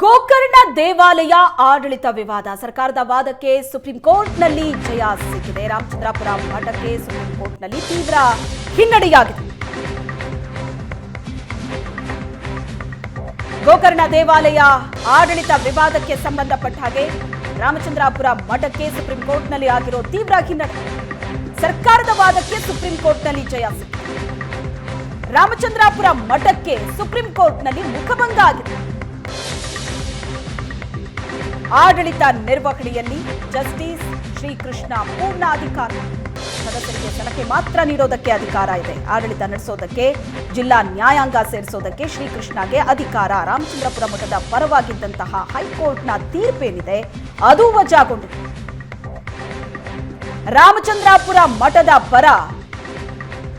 ಗೋಕರ್ಣ ದೇವಾಲಯ ಆಡಳಿತ ವಿವಾದ. ಸರ್ಕಾರದ ವಾದಕ್ಕೆ ಸುಪ್ರೀಂ ಕೋರ್ಟ್ನಲ್ಲಿ ಜಯ ಸಿಕ್ಕಿದೆ. ರಾಮಚಂದ್ರಾಪುರ ಮಠಕ್ಕೆ ಸುಪ್ರೀಂ ಕೋರ್ಟ್ನಲ್ಲಿ ತೀವ್ರ ಹಿನ್ನಡೆಯಾಗಿದೆ. ಗೋಕರ್ಣ ದೇವಾಲಯ ಆಡಳಿತ ವಿವಾದಕ್ಕೆ ಸಂಬಂಧಪಟ್ಟ ಹಾಗೆ ರಾಮಚಂದ್ರಾಪುರ ಮಠಕ್ಕೆ ಸುಪ್ರೀಂ ಕೋರ್ಟ್ನಲ್ಲಿ ಆಗಿರೋ ತೀವ್ರ ಹಿನ್ನಡೆ. ಸರ್ಕಾರದ ವಾದಕ್ಕೆ ಸುಪ್ರೀಂ ಕೋರ್ಟ್ನಲ್ಲಿ ಜಯ ಸಿಕ್ಕಿದೆ. ರಾಮಚಂದ್ರಾಪುರ ಮಠಕ್ಕೆ ಸುಪ್ರೀಂ ಕೋರ್ಟ್ನಲ್ಲಿ ಮುಖಭಂಗ ಆಗಿದೆ. ಆಡಳಿತ ನಿರ್ವಹಣೆಯಲ್ಲಿ ಜಸ್ಟಿಸ್ ಶ್ರೀಕೃಷ್ಣ ಪೂರ್ಣ ಅಧಿಕಾರ ಸದಸ್ಯರಿಗೆ ಸಲಹೆ ಮಾತ್ರ ನೀಡೋದಕ್ಕೆ ಅಧಿಕಾರ ಇದೆ. ಆಡಳಿತ ನಡೆಸೋದಕ್ಕೆ, ಜಿಲ್ಲಾ ನ್ಯಾಯಾಂಗ ಸೇರಿಸೋದಕ್ಕೆ ಶ್ರೀಕೃಷ್ಣಗೆ ಅಧಿಕಾರ. ರಾಮಚಂದ್ರಪುರ ಮಠದ ಪರವಾಗಿದ್ದಂತಹ ಹೈಕೋರ್ಟ್ನ ತೀರ್ಪೇನಿದೆ, ಅದು ವಜಾಗೊಂಡಿದೆ. ರಾಮಚಂದ್ರಾಪುರ ಮಠದ ಪರ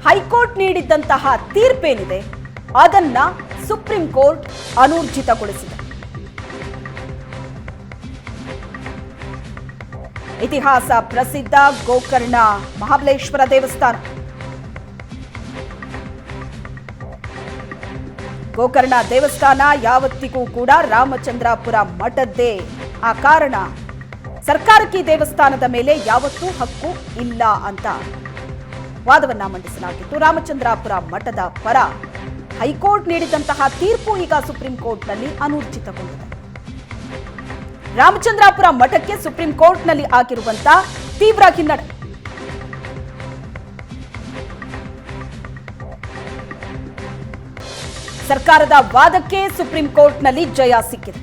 ಹೈಕೋರ್ಟ್ ನೀಡಿದ್ದಂತಹ ತೀರ್ಪೇನಿದೆ, ಅದನ್ನ ಸುಪ್ರೀಂ ಕೋರ್ಟ್ ಅನೂರ್ಜಿತಗೊಳಿಸಿದೆ. ಇತಿಹಾಸ ಪ್ರಸಿದ್ಧ ಗೋಕರ್ಣ ಮಹಾಬಲೇಶ್ವರ ದೇವಸ್ಥಾನ. ಗೋಕರ್ಣ ದೇವಸ್ಥಾನ ಯಾವತ್ತಿಗೂ ಕೂಡ ರಾಮಚಂದ್ರಾಪುರ ಮಠದ್ದೇ. ಆ ಕಾರಣ ಸರ್ಕಾರಕ್ಕೆ ದೇವಸ್ಥಾನದ ಮೇಲೆ ಯಾವತ್ತೂ ಹಕ್ಕು ಇಲ್ಲ ಅಂತ. ವಾದವನ್ನ ಮಂಡಿಸಲಾಗಿತ್ತು. ರಾಮಚಂದ್ರಾಪುರ ಮಠದ ಪರ ಹೈಕೋರ್ಟ್ ನೀಡಿದಂತಹ ತೀರ್ಪು ಈಗ ಸುಪ್ರೀಂ ಕೋರ್ಟ್ನಲ್ಲಿ ಅನೂರ್ಜಿತಗೊಂಡಿದೆ. ರಾಮಚಂದ್ರಾಪುರ ಮಠಕ್ಕೆ ಸುಪ್ರೀಂ ಕೋರ್ಟ್ನಲ್ಲಿ ಆಗಿರುವಂತ ತೀವ್ರ ಹಿನ್ನಡೆ. ಸರ್ಕಾರದ ವಾದಕ್ಕೆ ಸುಪ್ರೀಂ ಕೋರ್ಟ್ನಲ್ಲಿ ಜಯ ಸಿಕ್ಕಿದೆ.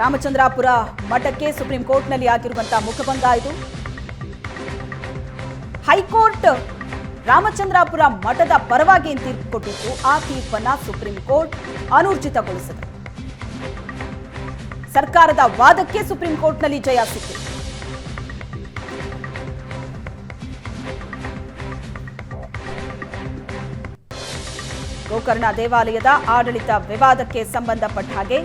ರಾಮಚಂದ್ರಾಪುರ ಮಠಕ್ಕೆ ಸುಪ್ರೀಂ ಕೋರ್ಟ್ನಲ್ಲಿ ಆಗಿರುವಂತಹ ಮುಖಭಂಗ ಇದು. ಹೈಕೋರ್ಟ್ ರಾಮಚಂದ್ರಾಪುರ ಮಠದ ಪರವಾಗಿ ತೀರ್ಪು ಕೊಟ್ಟಿತ್ತು ಆ ತೀರ್ಪನ್ನ ಸುಪ್ರೀಂ ಕೋರ್ಟ್ ಅನೂರ್ಜಿತಗೊಳಿಸಿದೆ. ಸರ್ಕಾರದ ವಾದಕ್ಕೆ ಸುಪ್ರೀಂ ಕೋರ್ಟ್ನಲ್ಲಿ ಜಯ ಸಿಕ್ಕಿದೆ. ಗೋಕರ್ಣ ದೇವಾಲಯದ ಆಡಳಿತ ವಿವಾದಕ್ಕೆ ಸಂಬಂಧಪಟ್ಟ ಹಾಗೆ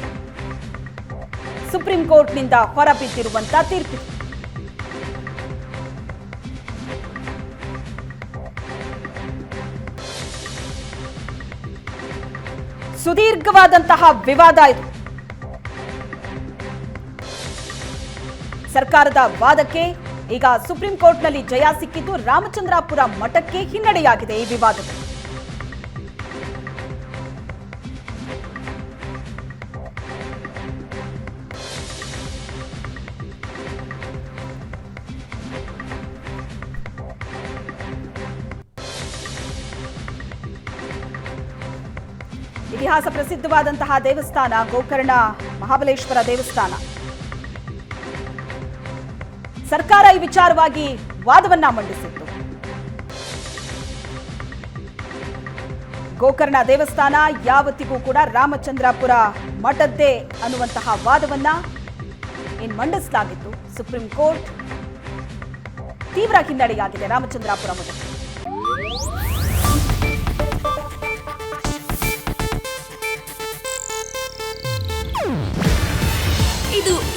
ಸುಪ್ರೀಂ ಕೋರ್ಟ್ನಿಂದ ಹೊರಬಿದ್ದಿರುವಂತಹ ತೀರ್ಪಿದೆ. ಸುದೀರ್ಘವಾದಂತಹ ವಿವಾದ ಇದು. ಸರ್ಕಾರದ ವಾದಕ್ಕೆ ಈಗ ಸುಪ್ರೀಂ ಕೋರ್ಟ್ನಲ್ಲಿ ಜಯ ಸಿಕ್ಕಿದ್ದು ರಾಮಚಂದ್ರಾಪುರ ಮಠಕ್ಕೆ ಹಿನ್ನಡೆಯಾಗಿದೆ ಈ ವಿವಾದದಲ್ಲಿ ಇತಿಹಾಸ ಪ್ರಸಿದ್ಧವಾದಂತಹ ದೇವಸ್ಥಾನ, ಗೋಕರ್ಣ, ಮಹಾಬಲೇಶ್ವರ ದೇವಸ್ಥಾನ. ಸರ್ಕಾರ ಈ ವಿಚಾರವಾಗಿ ವಾದವನ್ನ ಮಂಡಿಸಿತ್ತು. ಗೋಕರ್ಣ ದೇವಸ್ಥಾನ ಯಾವತ್ತಿಗೂ ಕೂಡ ರಾಮಚಂದ್ರಾಪುರ ಮಠದ್ದೇ ಅನ್ನುವಂತಹ ವಾದವನ್ನ ಇನ್ನು ಮಂಡಿಸಲಾಗಿತ್ತು. ಸುಪ್ರೀಂ ಕೋರ್ಟ್ ತೀವ್ರ ಹಿನ್ನಡೆಯಾಗಿದೆ ರಾಮಚಂದ್ರಾಪುರ ಮಠಕ್ಕೆ.